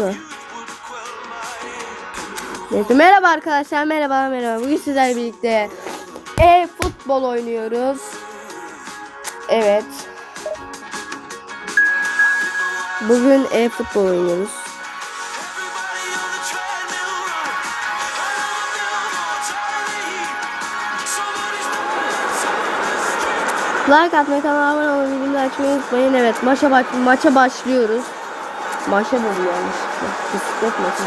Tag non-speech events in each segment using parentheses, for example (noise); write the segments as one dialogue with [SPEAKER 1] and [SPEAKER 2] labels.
[SPEAKER 1] da. Neyse merhaba arkadaşlar merhaba merhaba. Bugün sizlerle birlikte e-futbol oynuyoruz. Evet. Bugün e-futbol oynuyoruz. Like atmayı, kanala abone olmayı, bildirimleri açmayı unutmayın. Evet, maça baş maça başlıyoruz. Maça dedim yanlışlıkla. Bisiklet maçı.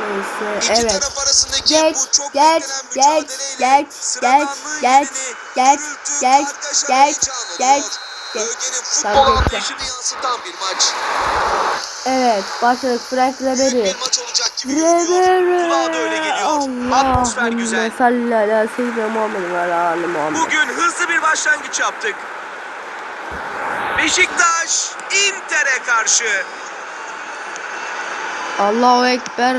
[SPEAKER 1] Neyse,
[SPEAKER 2] İki
[SPEAKER 1] evet. Geç, geç, geç, geç, geç, geç, geç, geç, geç, geç.
[SPEAKER 2] Bölgenin futbol anlayışını yansıtan bir maç.
[SPEAKER 1] Evet, başladık. Frank Ribery. Ribery.
[SPEAKER 2] Geliyor. Atmosfer güzel.
[SPEAKER 1] Allahümme salli ala seyyidina Muhammed ve ala ali Muhammed.
[SPEAKER 2] Bugün bir başlangıç yaptık. Beşiktaş Inter'e karşı.
[SPEAKER 1] Allahu Ekber.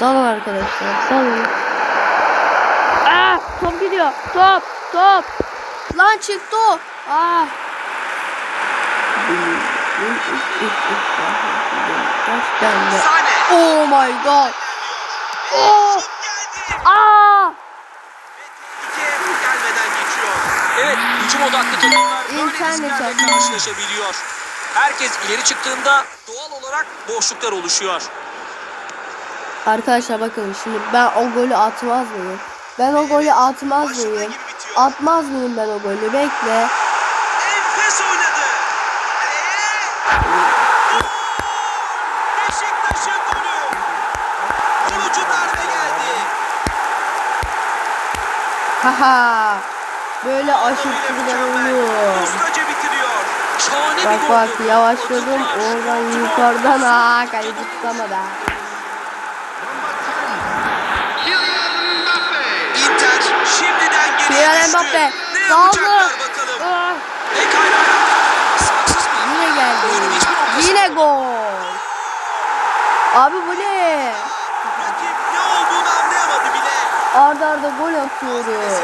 [SPEAKER 1] Dalın arkadaşlar. Dalın. Aa, top gidiyor. Top. Top. Lan çıktı o. Ah. Oh my god. Oh.
[SPEAKER 2] Şut geldi.
[SPEAKER 1] Aa.
[SPEAKER 2] Tehlike gelmeden geçiyor. Evet, hücum odaklı takımlar böyle risklerle karşılaşabiliyor. Herkes ileri çıktığında doğal olarak boşluklar oluşuyor.
[SPEAKER 1] Arkadaşlar bakın şimdi ben o golü atmaz mıyım? Ben o golü atmaz mıyım? Atmaz mıyım ben o golü? Bekle.
[SPEAKER 2] Enfes oynadı. Beşiktaş'ın golü. Geldi.
[SPEAKER 1] Haha. Böyle aşırtmalar oluyor. Bak bak yavaşladım oradan yukarıdan tutamadı. ha.
[SPEAKER 2] Şimdiden geriye
[SPEAKER 1] Kylian. Mbappe.
[SPEAKER 2] Bakalım.
[SPEAKER 1] Ah? Yine geldi. Yine gol. Abi bu ne? Arda arda gol atıyoruz.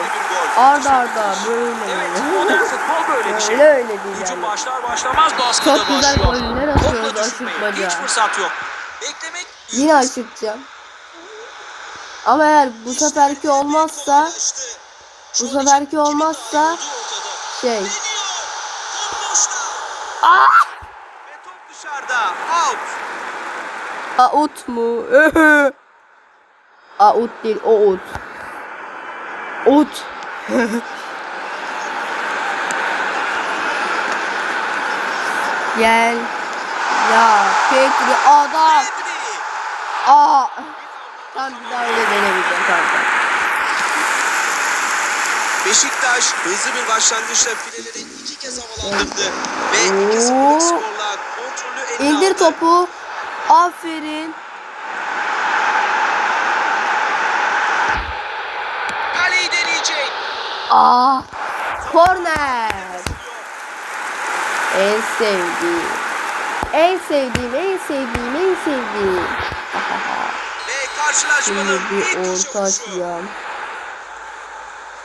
[SPEAKER 1] Arda arda böyle.
[SPEAKER 2] Evet, modern futbol böyle bir şey.
[SPEAKER 1] Öyle öyle değil
[SPEAKER 2] Hücum
[SPEAKER 1] yani.
[SPEAKER 2] başlar başlamaz baskı da
[SPEAKER 1] Çok güzel
[SPEAKER 2] başlıyor.
[SPEAKER 1] goller atıyoruz, aşırtmaca.
[SPEAKER 2] Hiç fırsat yok. Beklemek
[SPEAKER 1] Yine aşırtacağım. Ama eğer bu seferki olmazsa bu seferki olmazsa şey. Ah!
[SPEAKER 2] Ve top dışarıda. Out.
[SPEAKER 1] Out mu? (laughs) Out değil o out. Out. (laughs) Gel. Ya Petri adam. Aa. Tam bir daha öyle denemeyeceğim kanka.
[SPEAKER 2] Beşiktaş hızlı bir başlangıçla fileleri iki kez havalandırdı. Ve 2-0'lık
[SPEAKER 1] Oo.
[SPEAKER 2] skorla kontrolü eline
[SPEAKER 1] İndir
[SPEAKER 2] aldı.
[SPEAKER 1] topu. Aferin. Aa. Korner. En sevdiğim. En sevdiğim, en sevdiğim, en sevdiğim.
[SPEAKER 2] Ve karşılaşmanın
[SPEAKER 1] Şimdi bir orta açacağım.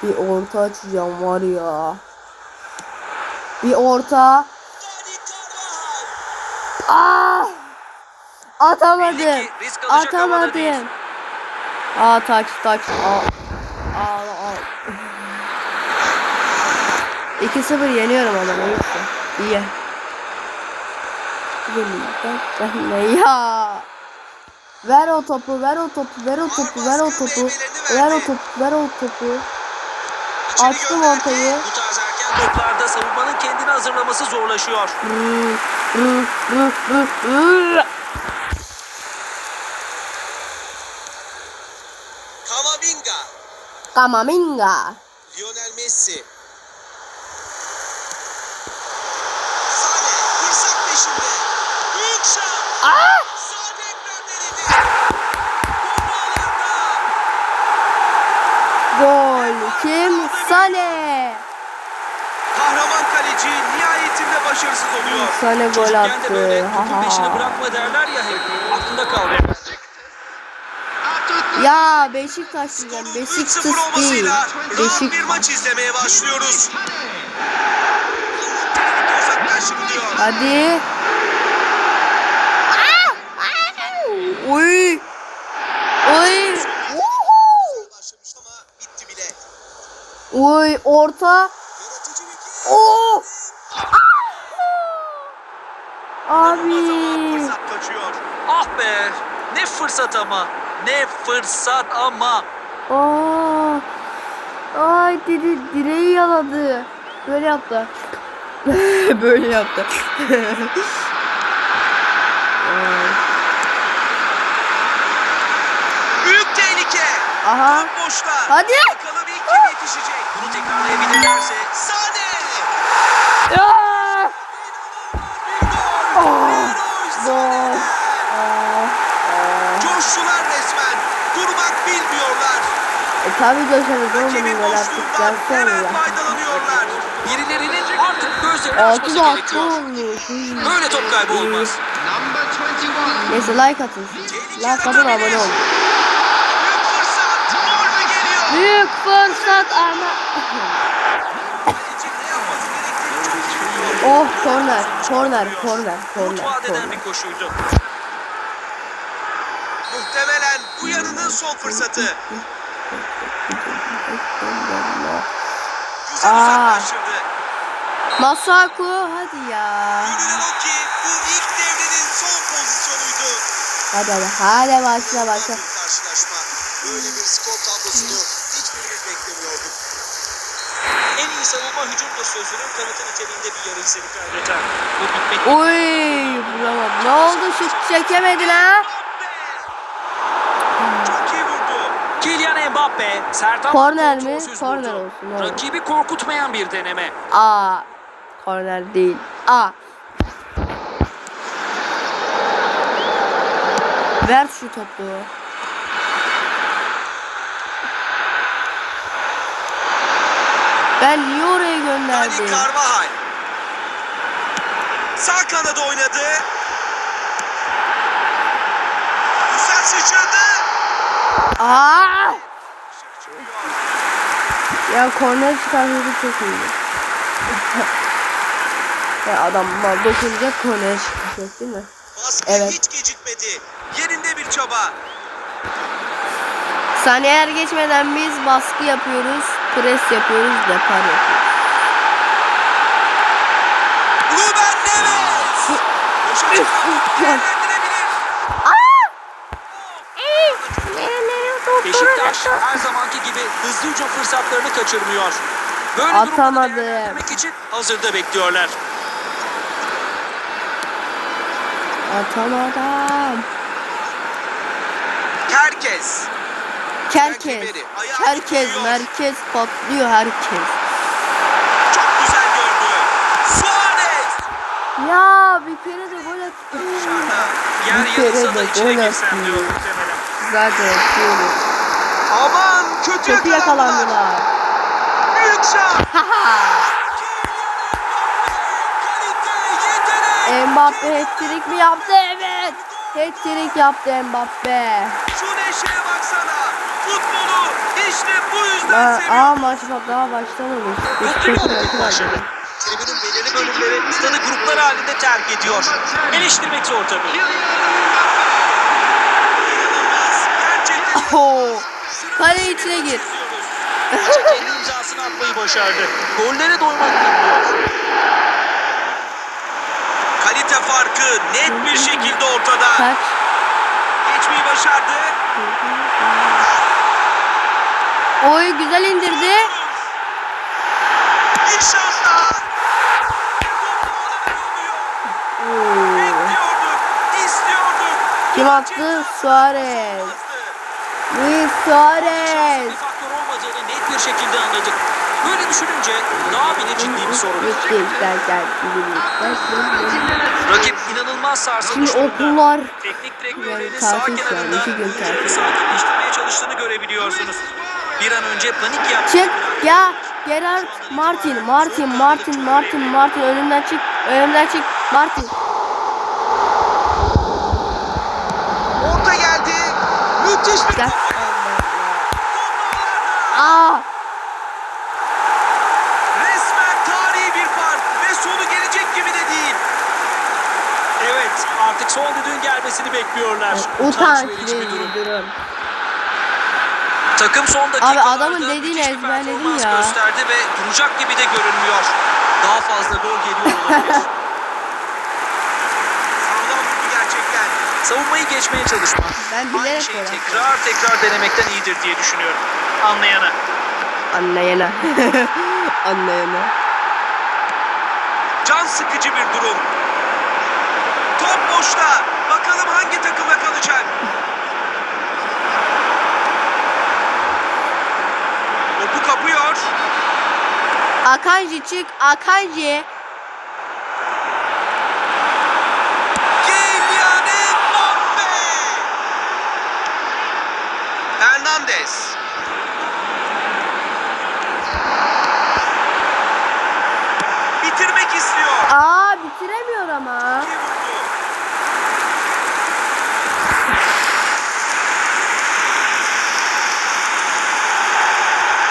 [SPEAKER 1] Bir orta açacağım var ya. Bir orta. Aa! Atamadım. Atamadım. Aa taç taç. Aa. Aa, aa. 2-0 yeniyorum neyse. İyi. Ne ya? Ver o topu, ver o topu, ver o topu, ver o topu. Ver o topu, ver o topu. Açtım ortayı.
[SPEAKER 2] Bu tarz erken toplarda savunmanın kendini hazırlaması zorlaşıyor. Kamavinga.
[SPEAKER 1] Kamaminga.
[SPEAKER 2] Lionel Messi. Sane. Kahraman kaleci nihayetinde başarısız oluyor.
[SPEAKER 1] Sane gol
[SPEAKER 2] Çocukken de
[SPEAKER 1] attı.
[SPEAKER 2] böyle topun peşini bırakma derler ya hep. Aklında kaldı.
[SPEAKER 1] Ya Beşiktaş diyeceğim. Beşiktaş
[SPEAKER 2] 3-0
[SPEAKER 1] değil.
[SPEAKER 2] olmasıyla rahat bir
[SPEAKER 1] Beşiktaş.
[SPEAKER 2] maç izlemeye başlıyoruz.
[SPEAKER 1] Hadi. Aa! Aa! Oy.
[SPEAKER 2] Başlamış ama bitti bile.
[SPEAKER 1] Oy orta. Oo.
[SPEAKER 3] Zaman
[SPEAKER 1] Abi.
[SPEAKER 3] fırsat kaçıyor. Ah be. Ne fırsat ama. Ne fırsat ama.
[SPEAKER 1] Aa. Ay dedi direği yaladı. Böyle yaptı. (laughs) Böyle yaptı.
[SPEAKER 2] Büyük tehlike.
[SPEAKER 1] Aha. Hadi.
[SPEAKER 2] Bakalım ilk kim yetişecek.
[SPEAKER 3] Bunu tekrarlayabilirlerse
[SPEAKER 2] Sane. Leroy
[SPEAKER 1] Gol.
[SPEAKER 2] Sané.
[SPEAKER 1] Aa.
[SPEAKER 2] Coştular resmen. Durmak bilmiyorlar.
[SPEAKER 1] E tabi coşarız oğlum
[SPEAKER 2] Rakibin
[SPEAKER 1] gol attık
[SPEAKER 2] boşluğundan
[SPEAKER 1] gelsene
[SPEAKER 2] hemen
[SPEAKER 1] ya.
[SPEAKER 2] faydalanıyorlar.
[SPEAKER 3] birilerinin artık gözlerini
[SPEAKER 1] Altı
[SPEAKER 3] açması
[SPEAKER 1] da attı
[SPEAKER 3] gerekiyor.
[SPEAKER 1] olmuş.
[SPEAKER 3] Böyle top kaybı olmaz.
[SPEAKER 1] Neyse like atın. Like atın abone olun.
[SPEAKER 2] Büyük fırsat. Gol mü geliyor?
[SPEAKER 1] Büyük fırsat ama. Oh korner, korner, korner, korner, korner.
[SPEAKER 3] bir koşuydu.
[SPEAKER 2] Muhtemelen bu yarının son fırsatı. Güzel
[SPEAKER 1] Aa.
[SPEAKER 2] uzaklaştırdı.
[SPEAKER 1] Masaku hadi ya.
[SPEAKER 2] Görünen o ki bu ilk devrenin son pozisyonuydu.
[SPEAKER 1] Hadi hadi hadi başla başla.
[SPEAKER 2] Karşılaşma. Böyle bir skor tablosunu hiçbirimiz beklemiyorduk.
[SPEAKER 3] En iyi savunma hücumdur sözünün kanıtı niteliğinde bir yarı izledik adeta. Bu bitmek
[SPEAKER 1] Oy bravo. Ne oldu şut çekemedin ha?
[SPEAKER 2] Çok iyi vurdu.
[SPEAKER 3] Kylian Mbappe, sert ama
[SPEAKER 1] Korner mi? Korner olsun, olur.
[SPEAKER 3] Rakibi korkutmayan bir deneme.
[SPEAKER 1] Aa. Korner değil. Aa. Ver şu topu. Ben niye oraya gönderdim?
[SPEAKER 2] Carvajal. Sağ kanada oynadı. Güzel sıçradı.
[SPEAKER 1] Aa! Ya korner çıkartıyordu çok iyiydi. (laughs) ya adam mal dokunacak korner çıkacak değil mi?
[SPEAKER 2] Baskı
[SPEAKER 1] Evet.
[SPEAKER 2] hiç gecikmedi. Yerinde bir çaba.
[SPEAKER 1] Saniyeler geçmeden biz baskı yapıyoruz, pres yapıyoruz, depar yapıyoruz.
[SPEAKER 2] Ruben Neves.
[SPEAKER 3] Beşiktaş her zamanki gibi hızlı hücum fırsatlarını kaçırmıyor. Böyle
[SPEAKER 1] Atamadı.
[SPEAKER 3] durumları değerlendirmek için hazırda bekliyorlar.
[SPEAKER 1] Atamadım.
[SPEAKER 2] Herkes.
[SPEAKER 1] Herkes, herkes, merkez patlıyor herkes.
[SPEAKER 2] Çok güzel gördü. Suarez.
[SPEAKER 1] Ya bir kere de gol attı. Bir kere de
[SPEAKER 3] içine
[SPEAKER 1] gol attı.
[SPEAKER 3] diyor muhtemelen.
[SPEAKER 1] Zaten atıyoruz.
[SPEAKER 2] Aman kötü,
[SPEAKER 1] Kötü
[SPEAKER 2] yakalandılar. Büyük şans.
[SPEAKER 1] Mbappe hat-trick mi yaptı? Evet. Hat-trick yaptı Mbappe.
[SPEAKER 2] Şu neşeye baksana. Futbolu işte bu yüzden
[SPEAKER 1] Aa, aa
[SPEAKER 2] seviyorum.
[SPEAKER 1] maç bak daha başlamamış.
[SPEAKER 3] Olumluluk başladı. Tribünün belirli bölümleri stadı gruplar halinde terk ediyor. Eleştirmek zor tabii. (laughs)
[SPEAKER 1] Oo. Kale içine gir.
[SPEAKER 3] Kendi imzasını atmayı başardı. Gollere doymak bilmiyor.
[SPEAKER 2] kalite farkı net bir şekilde ortada.
[SPEAKER 1] Kaç.
[SPEAKER 2] Geçmeyi başardı.
[SPEAKER 1] Oy güzel indirdi. Kim attı? Suarez. Luis Suarez.
[SPEAKER 3] Net bir şekilde anladık. Böyle düşününce daha bile ciddi bir sorun. Rakip inanılmaz sarsılmış
[SPEAKER 1] Şimdi okullar.
[SPEAKER 3] Teknik direktörlerin sağ kenarında sakinleştirmeye çalıştığını görebiliyorsunuz. Bir an önce panik yaptı.
[SPEAKER 1] Çık ya Gerard Martin Martin Martin Martin Martin önümden çık önümden çık Martin
[SPEAKER 2] Orta geldi. Müthiş bir top.
[SPEAKER 1] Aa
[SPEAKER 2] Resmen tarihi bir fark ve sonu gelecek gibi de değil.
[SPEAKER 3] vermesini bekliyorlar.
[SPEAKER 1] Utanç
[SPEAKER 3] verici bir durum.
[SPEAKER 1] durum.
[SPEAKER 3] Takım son dakikalarda
[SPEAKER 1] adamın dediğini
[SPEAKER 3] müthiş bir
[SPEAKER 1] ezberledin
[SPEAKER 3] performans
[SPEAKER 1] ya.
[SPEAKER 3] gösterdi ve duracak gibi de görünmüyor. Daha fazla gol geliyor olabilir. (laughs)
[SPEAKER 2] Sağlam bir gerçekten.
[SPEAKER 3] Savunmayı geçmeye çalışmak.
[SPEAKER 1] Ben
[SPEAKER 3] Aynı
[SPEAKER 1] bilerek
[SPEAKER 3] şeyi
[SPEAKER 1] böyle.
[SPEAKER 3] tekrar tekrar denemekten iyidir diye düşünüyorum. Anlayana.
[SPEAKER 1] Anlayana. (laughs) Anlayana.
[SPEAKER 2] Can sıkıcı bir durum. Top boşta. Bakalım hangi takımda kalacak. Topu kapıyor.
[SPEAKER 1] Akanji çık. Akanji.
[SPEAKER 2] Kylian Mbappe. Hernandez. Bitirmek istiyor.
[SPEAKER 1] Aa bitiremiyor ama.
[SPEAKER 2] İyi vurdu.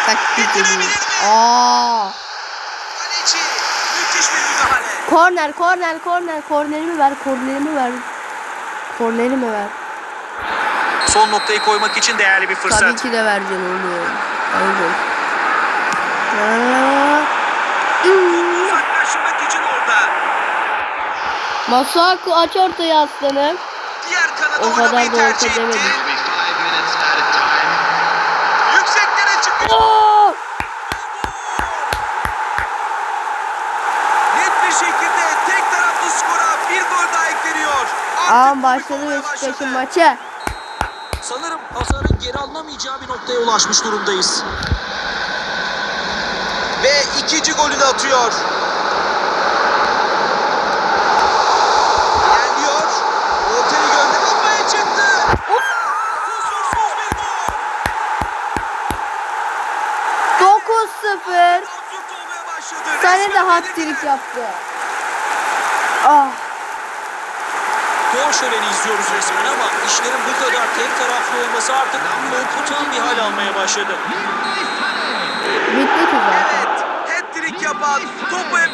[SPEAKER 1] Bak
[SPEAKER 2] Bitirebilir mi?
[SPEAKER 1] Aa.
[SPEAKER 2] Kaleci. Müthiş bir müdahale.
[SPEAKER 1] Korner, korner, korner. Kornerimi ver, kornerimi ver. Kornerimi ver.
[SPEAKER 3] Son noktayı koymak için değerli bir fırsat.
[SPEAKER 1] Tabii ki de vereceksin oğlum. Aynen.
[SPEAKER 2] Uzaklaşmak için orada.
[SPEAKER 1] Masuaku aç ortayı aslanım.
[SPEAKER 2] Diğer kanada
[SPEAKER 1] O kadar da orta demedim.
[SPEAKER 2] Komik
[SPEAKER 1] başladı Beşiktaş'ın maçı.
[SPEAKER 3] Sanırım hasarın geri alınamayacağı bir noktaya ulaşmış durumdayız.
[SPEAKER 2] Ve ikinci golünü atıyor. İlerliyor. Ortayı göndermeye çıktı. Kusursuz bir gol.
[SPEAKER 1] 9-0.
[SPEAKER 2] Absürt olmaya başladı.
[SPEAKER 1] Sane de hat-trick yaptı. Ah.
[SPEAKER 3] Gol şöleni izliyoruz resmen ama işlerin bu kadar tek taraflı olması artık korkutan bir hal almaya başladı.
[SPEAKER 1] Bitti ki zaten.
[SPEAKER 2] Evet. Hat-trick yapan topu hep...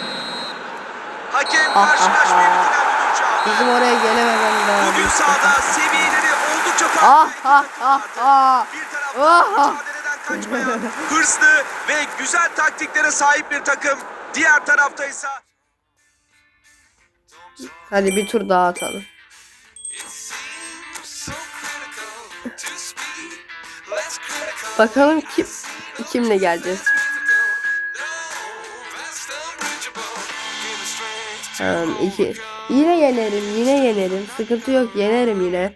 [SPEAKER 2] Hakem
[SPEAKER 1] Ah, ah,
[SPEAKER 2] karşılaşmayı
[SPEAKER 1] ah.
[SPEAKER 2] bitiren düdük çaldı.
[SPEAKER 1] Bizim oraya gelememem lazım.
[SPEAKER 2] Bugün sahada seviyeleri oldukça farklı
[SPEAKER 1] Ah ah ah ah.
[SPEAKER 2] Bir
[SPEAKER 1] Ah,
[SPEAKER 2] taraftan
[SPEAKER 1] ah.
[SPEAKER 2] mücadeleden kaçmayan, (laughs) hırslı ve güzel taktiklere sahip bir takım. Diğer tarafta ise
[SPEAKER 1] Hadi bir tur daha atalım. Bakalım kim kimle geleceğiz. Tamam iki. Yine yenerim, yine yenerim. Sıkıntı yok, yenerim yine.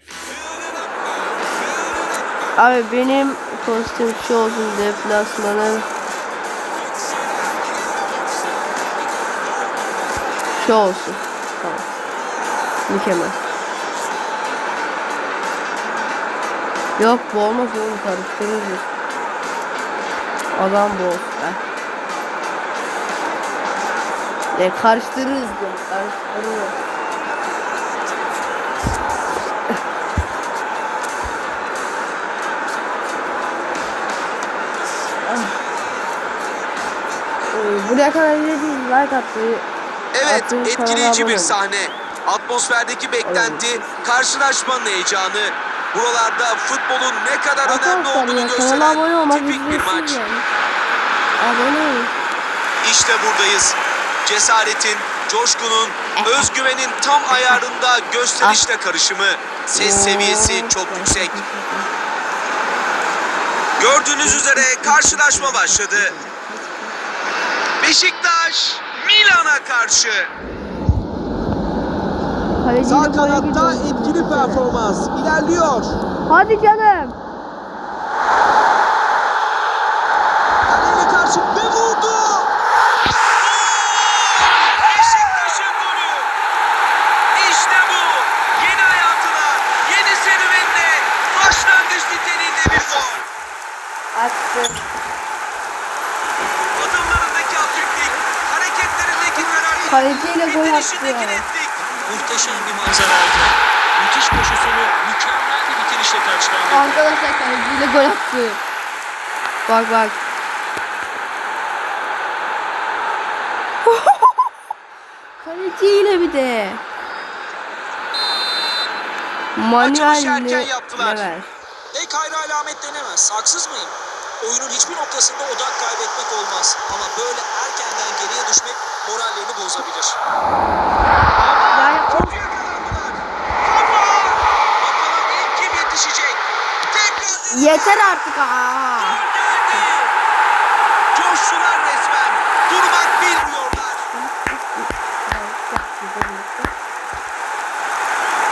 [SPEAKER 1] Abi benim kostüm şu olsun deplasmanı. Şu olsun. Tamam. Mükemmel. Yok bu olmaz oğlum karıştırırız. Adam bu olsun. Ne karıştırırız diyorum karıştırırız. Ee, Buraya kadar izlediğiniz like atmayı
[SPEAKER 2] evet etkileyici bir sahne. Atmosferdeki beklenti, karşılaşmanın heyecanı. Buralarda futbolun ne kadar önemli
[SPEAKER 1] Arkadaşlar
[SPEAKER 2] olduğunu
[SPEAKER 1] ya
[SPEAKER 2] gösteren tipik bir maç.
[SPEAKER 1] yani. Abone olun.
[SPEAKER 2] İşte buradayız. Cesaretin, coşkunun, özgüvenin tam ayarında gösterişle karışımı. Ses seviyesi çok yüksek. Gördüğünüz üzere karşılaşma başladı. Beşiktaş Milan'a karşı.
[SPEAKER 1] Kaleciyle boya gidiyor.
[SPEAKER 2] performans ilerliyor.
[SPEAKER 1] Hadi canım.
[SPEAKER 2] Kaleye karşı ve vurdu. Beşiktaş'ın golü. İşte bu. Yeni hayatına, yeni serüvenine başlangıç niteliğinde bir gol.
[SPEAKER 1] Attı.
[SPEAKER 2] Adımlarındaki hafiflik, hareketlerindeki kararlılık,
[SPEAKER 1] Kaleciyle gol attı.
[SPEAKER 3] Muhteşem bir manzaraydı. Müthiş koşusunu mükemmel bir bitirişle taçlandı.
[SPEAKER 1] Arkadaşlar kaleciyle gol attı. Bak bak. (laughs) Kaleciyle bir de. Manuel
[SPEAKER 2] erken yaptılar.
[SPEAKER 1] ne ver?
[SPEAKER 3] Pek hayra alamet denemez. Haksız mıyım? Oyunun hiçbir noktasında odak kaybetmek olmaz. Ama böyle erkenden geriye düşmek morallerini bozabilir.
[SPEAKER 1] Yeter artık
[SPEAKER 2] geldi. Coştular resmen. Durmak bilmiyorlar.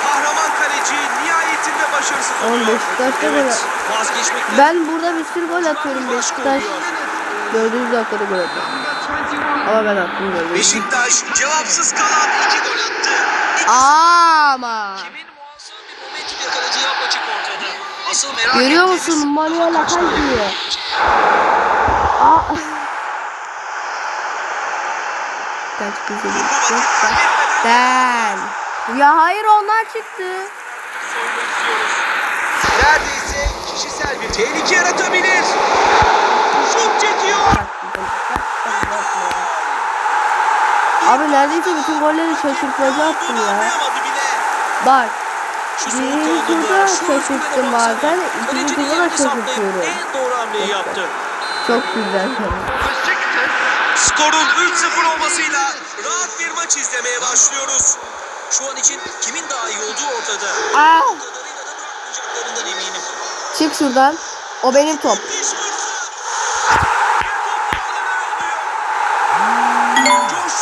[SPEAKER 2] Kahraman kaleci nihayetinde başarısız oluyor.
[SPEAKER 1] Beşiktaş'ta
[SPEAKER 3] Evet,
[SPEAKER 1] böyle.
[SPEAKER 3] vazgeçmekten
[SPEAKER 1] Ben burada bir sürü gol atıyorum Beşiktaş. Dördüncü dakikada gol atıyor. Ama ben attım golü.
[SPEAKER 2] Beşiktaş cevapsız kalan iki
[SPEAKER 1] Ama.
[SPEAKER 3] Kimin muazzam bir momentum yakaladığı apaçık ortada. Asıl merak
[SPEAKER 1] Görüyor musun Manuel Akan diyor. Aa. Kaç güzel. Ben. Ya hayır onlar çıktı.
[SPEAKER 2] Neredeyse kişisel bir tehlike yaratabilir. Şut çekiyor.
[SPEAKER 1] Abi neredeyse bütün golleri şaşırtmacı attım ya. Bak. Birinci turda şaşırttım bazen, ikinci turda da şaşırtıyorum.
[SPEAKER 3] En doğru hamleyi yaptı.
[SPEAKER 1] Çok güzel.
[SPEAKER 2] Skorun 3-0 olmasıyla rahat bir maç izlemeye başlıyoruz.
[SPEAKER 3] Şu an için kimin daha iyi olduğu ortada.
[SPEAKER 1] Aa.
[SPEAKER 3] Eminim.
[SPEAKER 1] Çık şuradan. O benim top.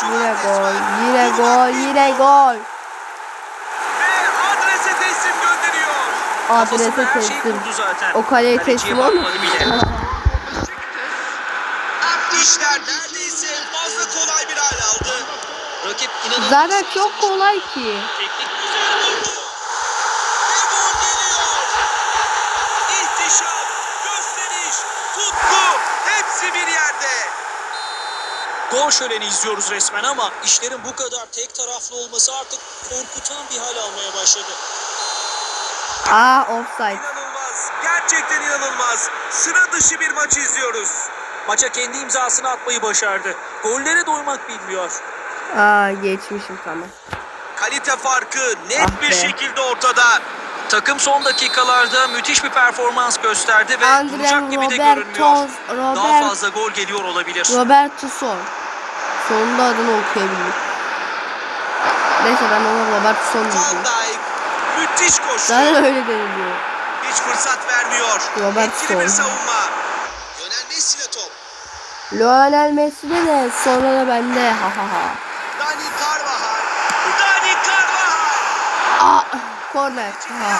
[SPEAKER 1] Yine gol. Yine gol. Yine gol.
[SPEAKER 2] Ve adrese teslim gönderiyor.
[SPEAKER 1] Adrese
[SPEAKER 3] Kafasında her şeyi
[SPEAKER 1] teslim.
[SPEAKER 3] zaten.
[SPEAKER 1] O kaleye
[SPEAKER 3] Kaleciye
[SPEAKER 1] teslim olmuş.
[SPEAKER 3] bakmadı bile.
[SPEAKER 2] İşler neredeyse fazla kolay bir hal aldı.
[SPEAKER 3] Rakip inanılmaz.
[SPEAKER 1] Zaten çok kolay ki.
[SPEAKER 3] Teknik
[SPEAKER 2] Güzel vurdu. Ve gol geliyor. İhtişam, gösteriş, tutku hepsi bir yerde.
[SPEAKER 3] Gol şöleni izliyoruz resmen ama işlerin bu kadar tek taraflı olması artık korkutan bir hal almaya başladı.
[SPEAKER 1] Aa offside.
[SPEAKER 2] İnanılmaz. Gerçekten inanılmaz. Sıra dışı bir maç izliyoruz.
[SPEAKER 3] Maça kendi imzasını atmayı başardı. Gollere doymak bilmiyor.
[SPEAKER 1] Aa geçmişim tamam.
[SPEAKER 2] Kalite farkı net
[SPEAKER 1] Ah
[SPEAKER 2] bir
[SPEAKER 1] be.
[SPEAKER 2] şekilde ortada.
[SPEAKER 3] Takım son dakikalarda müthiş bir performans gösterdi ve
[SPEAKER 1] Andre
[SPEAKER 3] duracak gibi de
[SPEAKER 1] Roberto
[SPEAKER 3] görünmüyor. Daha
[SPEAKER 1] Robert
[SPEAKER 3] fazla gol geliyor olabilir.
[SPEAKER 1] Robertson. Sonunda adını okuyabildim. Neyse ben ona Robertson
[SPEAKER 2] Van
[SPEAKER 1] diyeceğim.
[SPEAKER 2] Müthiş koştu.
[SPEAKER 1] Zaten öyle deniliyor.
[SPEAKER 2] Hiç fırsat vermiyor.
[SPEAKER 1] Robertson.
[SPEAKER 2] Etkili bir savunma. Lionel Messi ile top.
[SPEAKER 1] Lionel Messi'de de sonra da bende. Ha ha ha.
[SPEAKER 2] Dani Carvajal. Dani Carvajal.
[SPEAKER 1] Aa korner. Ha.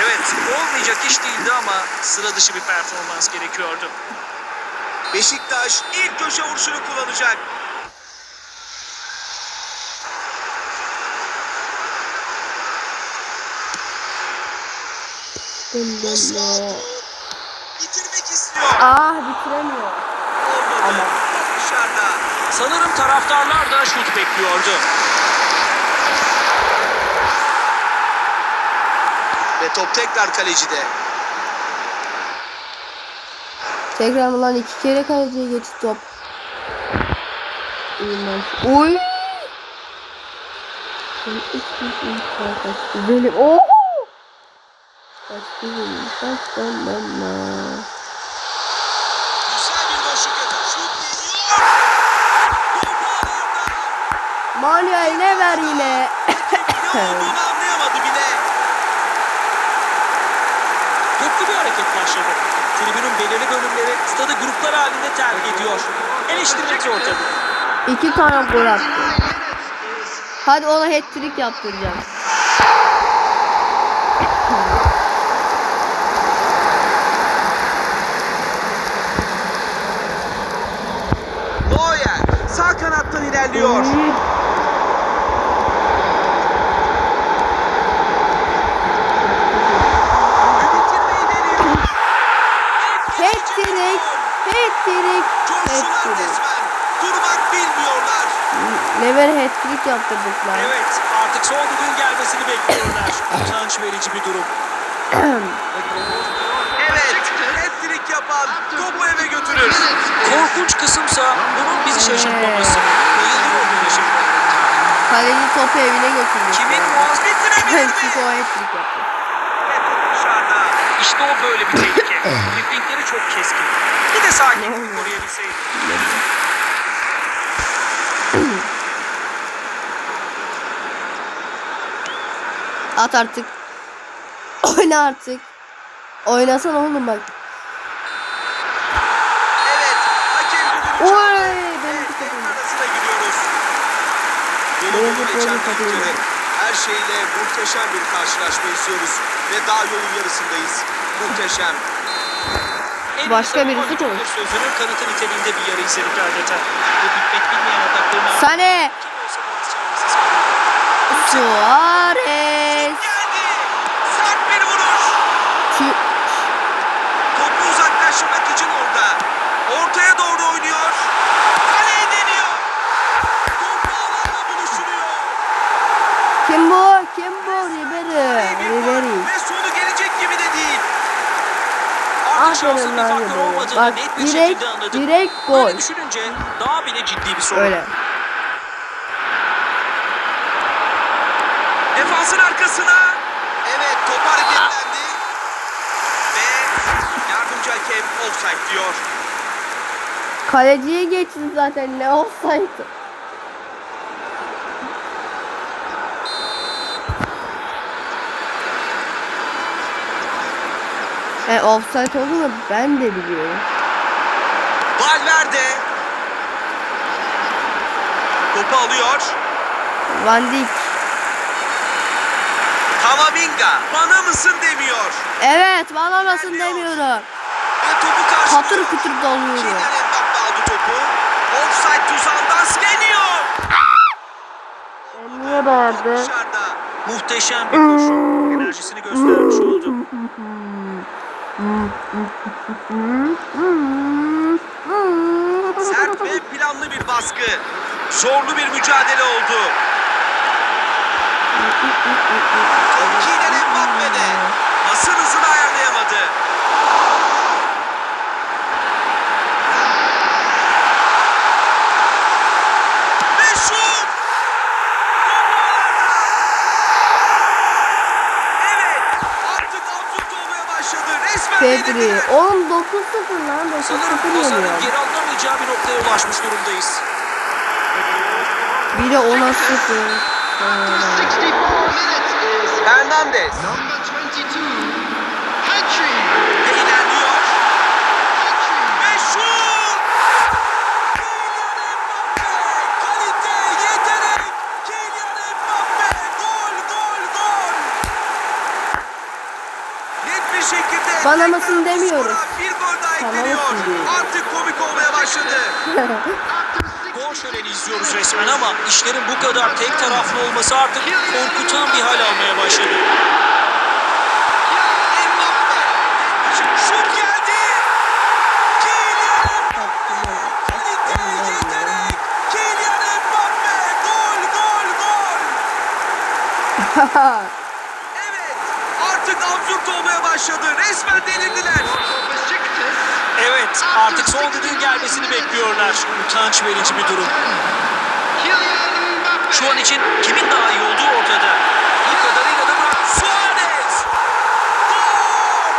[SPEAKER 3] Evet, olmayacak iş değildi ama sıra dışı bir performans gerekiyordu.
[SPEAKER 2] Beşiktaş ilk köşe vuruşunu kullanacak. Bitirmek istiyor.
[SPEAKER 1] Ah bitiremiyor.
[SPEAKER 2] Olmadı.
[SPEAKER 1] Ama.
[SPEAKER 2] Dışarıda.
[SPEAKER 3] Sanırım taraftarlar da şut bekliyordu.
[SPEAKER 2] Ve top tekrar kalecide.
[SPEAKER 1] Tekrar lan iki kere kaleciye geçti top. Uy. Güzelim. Oo. Kaç güzelim. Kaç ben ben ben.
[SPEAKER 2] Güzel bir boşluk yapıp şut geliyor. Top ağlarda.
[SPEAKER 1] Manuel ne ver yine?
[SPEAKER 2] Ne olduğunu anlayamadı bile.
[SPEAKER 3] Köklü bir hareket başladı. Tribünün belirli bölümleri stadı gruplar halinde terk ediyor. Eleştirmek zor tabii.
[SPEAKER 1] İki tane gol attı. Hadi ona hat-trick yaptıracağım.
[SPEAKER 2] Neuer sağ kanattan ilerliyor.
[SPEAKER 1] Uy.
[SPEAKER 2] Bitirmeyi deniyor.
[SPEAKER 1] Hat-trick. Hat-trick.
[SPEAKER 2] Coştular resmen. Durmak bilmiyorlar.
[SPEAKER 1] Never hat-trick yaptırdık lan.
[SPEAKER 3] Evet, artık son düdüğün gelmesini bekliyorlar. (coughs) Utanç verici bir durum. (coughs)
[SPEAKER 2] Evet, hat-trick yapan topu eve götürür.
[SPEAKER 3] Korkunç kısımsa bunun bizi şaşırtmaması. Bayılıyor şeyler.
[SPEAKER 1] Kaleci topu evine götürdü.
[SPEAKER 3] Kimin muaz bitirebilir (laughs) mi?
[SPEAKER 1] Çünkü o hat-trick yaptı.
[SPEAKER 3] İşte o böyle bir tehlike. (coughs) Driplingleri çok keskin. Bir de sakinliğini koruyabilseydi.
[SPEAKER 1] At artık. Oyna artık. Oynasana oğlum bak.
[SPEAKER 2] Evet. Hakem.
[SPEAKER 1] Oy benim takımım.
[SPEAKER 2] arasına giriyoruz. Dolu
[SPEAKER 1] Benim
[SPEAKER 2] dolu geçen
[SPEAKER 1] futbolum takımım.
[SPEAKER 2] dakikaları her şeyle muhteşem bir karşılaşma istiyoruz. Ve daha yolun yarısındayız. Muhteşem.
[SPEAKER 1] Başka birisi konuş.
[SPEAKER 3] Sözünün kanıtı niteliğinde bir yarı izledik adeta. Bu bitmek bilmeyen ataklarını
[SPEAKER 1] Sane. Suarez.
[SPEAKER 2] Geldi. Sert bir vuruş.
[SPEAKER 1] Şu-
[SPEAKER 2] Topu uzaklaştırmak için orada. Ortaya doğru oynuyor. Kaleye deniyor. Topu alanda buluşturuyor.
[SPEAKER 1] Kim bu? Kim bu? Ribery.
[SPEAKER 2] Bir
[SPEAKER 1] Ribery.
[SPEAKER 2] fark Ve sonu gelecek gibi de değil.
[SPEAKER 1] Aferin
[SPEAKER 3] bir faktör olmadığını
[SPEAKER 1] Bak
[SPEAKER 3] net bir
[SPEAKER 1] direkt,
[SPEAKER 3] şekilde
[SPEAKER 1] direkt gol.
[SPEAKER 3] Böyle düşününce daha bile ciddi bir sorun.
[SPEAKER 1] Öyle.
[SPEAKER 2] Defansın arkasına. Evet top hareketlendi. Ve yardımcı hakem offside diyor.
[SPEAKER 1] Kaleciye geçsin zaten ne olsaydı. E offside olduğunu ben de biliyorum.
[SPEAKER 2] Valverde. Topu alıyor.
[SPEAKER 1] Van Dijk.
[SPEAKER 2] Kamavinga. Bana mısın demiyor.
[SPEAKER 1] Evet bağlamasın demiyorum.
[SPEAKER 2] Ve topu karşılıyor.
[SPEAKER 1] Patır kütür dalıyorum.
[SPEAKER 2] Kylian Mbappe aldı topu. Offside tuzağından geliyor.
[SPEAKER 1] Niye bağırdı?
[SPEAKER 3] Muhteşem bir koşu. Enerjisini göstermiş oldu.
[SPEAKER 2] Sert ve planlı bir baskı. Zorlu bir mücadele oldu. Top Kylian Mbappe'de. Basın hızını ayarlayamadı. Ve şut! Evet, artık absürt olmaya başladı. Resmen
[SPEAKER 1] Pedri.
[SPEAKER 2] yenildiler.
[SPEAKER 1] Oğlum 9-0 lan 9-0
[SPEAKER 3] Sanırım Ozan'ın
[SPEAKER 1] yeniyor.
[SPEAKER 3] geri alınamayacağı bir noktaya ulaşmış durumdayız.
[SPEAKER 1] Biri 10'a 0.
[SPEAKER 4] After 64 minutes is
[SPEAKER 2] Hernandez şekilde
[SPEAKER 1] Bana
[SPEAKER 2] tekrar
[SPEAKER 1] mısın
[SPEAKER 2] bu
[SPEAKER 1] demiyoruz.
[SPEAKER 2] Bir gol daha ekleniyor. Artık komik olmaya başladı. (laughs)
[SPEAKER 3] Gol şöleni izliyoruz resmen ama işlerin bu kadar tek taraflı olması artık korkutan bir hal almaya başladı.
[SPEAKER 2] Şut geldi! Kylian Kalite, yetenek! Kylian Mbappe! Gol, gol, gol! (laughs) Başladı. Resmen delirdiler.
[SPEAKER 3] Evet artık son düdüğün gelmesini bekliyorlar. Utanç verici bir durum. Şu an için kimin daha iyi olduğu ortada. Bu kadarıyla da bırak.
[SPEAKER 2] Suarez! Gol!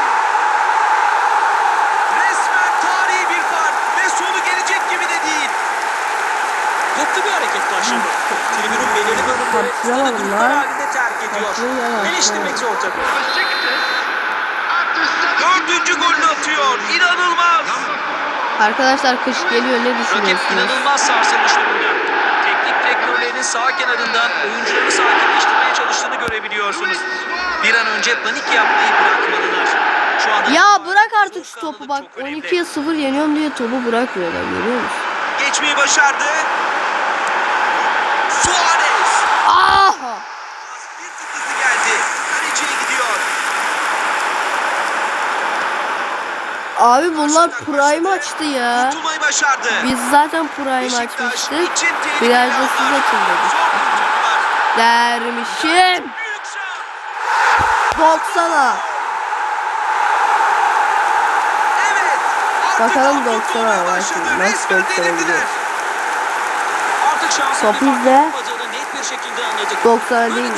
[SPEAKER 2] Resmen tarihi bir fark ve sonu gelecek gibi de değil.
[SPEAKER 3] Bir hareket başladı. Tribünün belirli bölümleri
[SPEAKER 1] lan.
[SPEAKER 3] gruplar halinde terk ediyor. Eleştirmek zor tabii.
[SPEAKER 4] Besiktas. After 70
[SPEAKER 2] Dördüncü golünü atıyor. İnanılmaz.
[SPEAKER 1] Arkadaşlar kış geliyor ne
[SPEAKER 3] Rakip
[SPEAKER 1] düşünüyorsunuz?
[SPEAKER 3] inanılmaz sarsılmış durumda. Teknik direktörlerinin sağ kenarından oyuncuları sakinleştirmeye çalıştığını görebiliyorsunuz. Bir an önce panik yapmayı bırakmalılar. Şu anda
[SPEAKER 1] Ya bırak artık şu topu bak
[SPEAKER 3] çok önemli.
[SPEAKER 1] 12'ye 0 yeniyorum diye topu bırakmıyorlar görüyor musun?
[SPEAKER 2] Geçmeyi başardı. Suarez.
[SPEAKER 1] Ah!
[SPEAKER 2] Bir tık hızlı geldi. Kaleciye gidiyor.
[SPEAKER 1] Abi bunlar prime açtı ya.
[SPEAKER 2] Başardı.
[SPEAKER 1] Biz zaten prime açmıştık. Biraz da siz açın dedik. Dermişim. 90'a.
[SPEAKER 2] Artık
[SPEAKER 1] Bakalım
[SPEAKER 2] absürt
[SPEAKER 1] 90'a
[SPEAKER 2] olmaya
[SPEAKER 1] var şimdi. Nasıl
[SPEAKER 2] Resmen
[SPEAKER 1] 90'a
[SPEAKER 2] delirdiler.
[SPEAKER 1] gidiyor? Top izle.
[SPEAKER 3] olmadığını net bir bir şekilde anladık.
[SPEAKER 1] 90
[SPEAKER 3] Böyle
[SPEAKER 1] değil mi?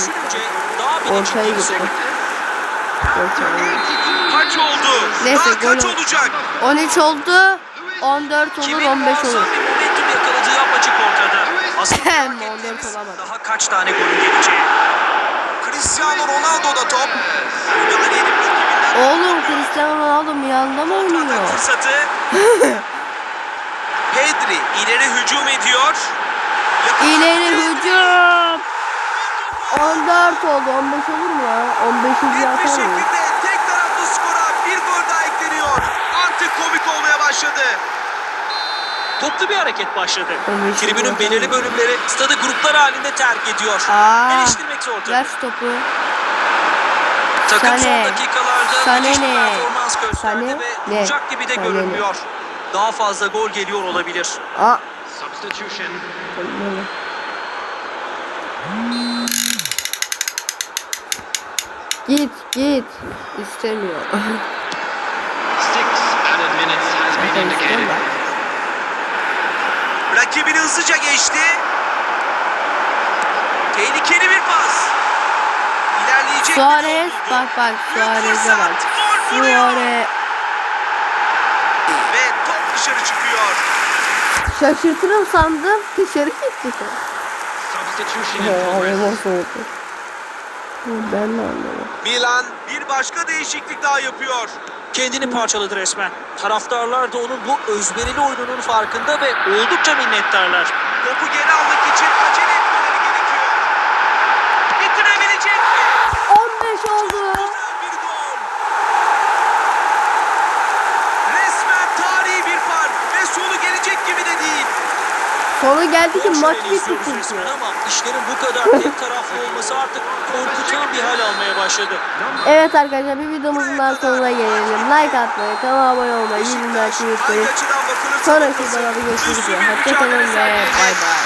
[SPEAKER 2] Kaç oldu?
[SPEAKER 1] Neyse,
[SPEAKER 2] Daha kaç
[SPEAKER 1] gol-
[SPEAKER 2] olacak?
[SPEAKER 1] 13 oldu. 14 olur,
[SPEAKER 3] Kimin
[SPEAKER 1] 15
[SPEAKER 3] muazzam
[SPEAKER 1] olur.
[SPEAKER 3] bir momentum yakaladığı apaçık ortada. Aslında
[SPEAKER 1] Hem,
[SPEAKER 3] merak
[SPEAKER 1] 14
[SPEAKER 3] ettiğimiz
[SPEAKER 1] olamadı.
[SPEAKER 3] Daha kaç tane golün geleceği.
[SPEAKER 2] Cristiano top. Müdahale edip rakibinden
[SPEAKER 1] Oğlum Cristiano Ronaldo Milan'da mı oynuyor?
[SPEAKER 2] fırsatı. (laughs) Pedri ileri hücum ediyor. Yakın-
[SPEAKER 1] İleri hücum. 14 oldu. 15 olur mu ya? 15
[SPEAKER 2] Net bir
[SPEAKER 1] atar mı?
[SPEAKER 2] şekilde tek taraflı skora bir gol daha ekleniyor. Artık komik olmaya başladı.
[SPEAKER 3] Toplu bir hareket başladı. Tribünün belirli bölümleri stadı gruplar halinde terk ediyor.
[SPEAKER 1] Aa,
[SPEAKER 3] Eleştirmek zor tabii.
[SPEAKER 1] ver şu topu.
[SPEAKER 3] Takım son
[SPEAKER 1] Sane.
[SPEAKER 3] dakikalarda
[SPEAKER 1] Sane
[SPEAKER 3] müthiş
[SPEAKER 1] ne?
[SPEAKER 3] performans gösterdi
[SPEAKER 1] Sane
[SPEAKER 3] ve
[SPEAKER 1] ne?
[SPEAKER 3] gibi de
[SPEAKER 1] Sane ne?
[SPEAKER 3] görünmüyor. Daha fazla gol geliyor olabilir.
[SPEAKER 1] Aa,
[SPEAKER 4] Substitution.
[SPEAKER 1] git git. İstemiyor.
[SPEAKER 4] Six added minutes
[SPEAKER 2] Rakibini hızlıca geçti. Tehlikeli bir pas. İlerleyecek
[SPEAKER 1] Suarez bak bak Suarez'e bak. Suarez.
[SPEAKER 2] Ve top dışarı çıkıyor.
[SPEAKER 1] Şaşırtırım sandım. Dışarı gitti.
[SPEAKER 4] Progress.
[SPEAKER 1] Ben de anlamadım.
[SPEAKER 2] Milan bir başka değişiklik daha yapıyor.
[SPEAKER 3] Kendini parçaladı resmen. Taraftarlar da onun bu özverili oyununun farkında ve oldukça minnettarlar.
[SPEAKER 2] Topu geri almak için acele etmeleri gerekiyor. Bitirebilecek mi?
[SPEAKER 1] 15 oldu.
[SPEAKER 2] Güzel bir gol. Resmen tarihi bir fark ve sonu gelecek gibi de değil.
[SPEAKER 1] Sonu geldi ki maç bitti
[SPEAKER 3] ama işlerin bu kadar tek taraflı olması artık korkutan bir hal almaya başladı.
[SPEAKER 1] Evet arkadaşlar bir videomuzun daha sonuna gelelim. Like atmayı, kanala abone olmayı, bildirimleri açmayı unutmayın. Sonraki videoda görüşmek üzere. Hoşçakalın ve bay bay.